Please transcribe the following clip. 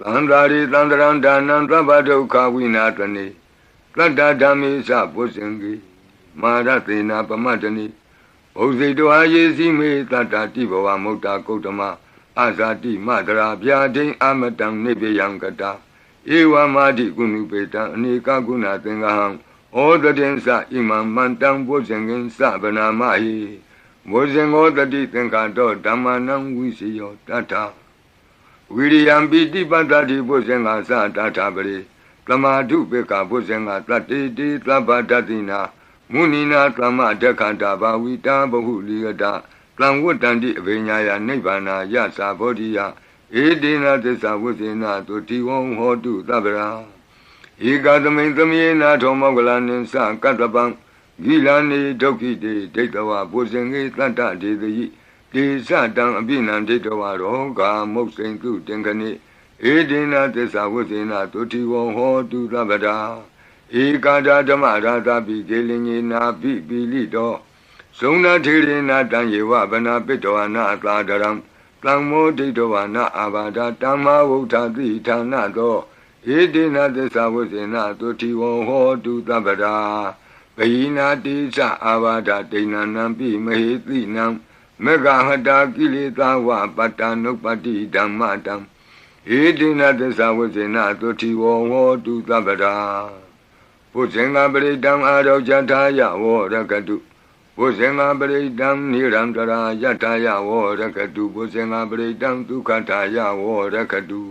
သန္တာရိသန္တရံဒါနံသဗ္ဗဒုက္ခဝိနာတနေတတ္တဓမ္မေသပုဇင်ကေမာရသေနာပမတ္တနိဘုဇိတောအာယေစီမေတတ္တာတိဘဝမုတ်တာကုတ္တမအာဇာတိမတရာဗျာဒိအမတံနိဗ္ဗယံကတာဧဝမာတိကုဏုပေတံအနေကကုဏသင်္ကဟံဩတတိသဣမံမန္တံပုဇင်ကင်သဗနာမဟိမောဇင်ောတတိသင်္ခါတောဓမ္မနံဝိစီယောတတ္ထ ဝိရိယံပိတိပတ္တိပုဇင်္ဂသတတ္ထပရိသမာဓုပေကပုဇင်္ဂတတ္တိတိသဗ္ဗတတိနာမုနိနာသမ္မဒက္ခတာဘာဝိတာဘဟုလိယတာတံဝတ္တန္တိအဘိညာယနိဗ္ဗာနာယသာဘောဓိယဧတေနသစ္စာဝိသေနသုတိဝံဟောတုသဗ္ဗရာဧကသမိန်သမေနာထောမောကလနိသကတ္တပံဂိလာနေဒုက္ခိတေဒိဋ္ဌဝပုဇင်္ဂေတတ္တဒေသယိ တေသတံအပိနံဒိဋ္ဌဝရောဂာမုတ်စိန်တုတင်ခဏိဧတေနသစ္စာဝိသေနသုတိဝံဟောတုသဗ္ဗရာဧကာဒဓမ္မရာသပိကေလင်ညေနာပိပိလိတောဇုံနာထေရေနာတံယေဝဗနာပိတောနာသာဒရံတံမောဒိဋ္ဌဝနာအာဘာဒတမ္မာဝုဋ္ဌတိဌာနသောဧတေနသစ္စာဝိသေနသုတိဝံဟောတုသဗ္ဗရာဘယိနာတိသအာဘာဒဒိဏနံပိမဟေတိနံ မေဃဟတာကိလေသာဝပတ္တနုပတ္တိဓမ္မတံဧတေနသစ္စာဝိသေနသုတိဝံဟောတုသဗ္ဗရာဘုဇင်္ဂပရိတံအာရောဇထာယဝရကတုဘုဇင်္ဂပရိတံနိရံတရာယထာယဝရကတုဘုဇင်္ဂပရိတံဒုက္ခထာယဝရကတု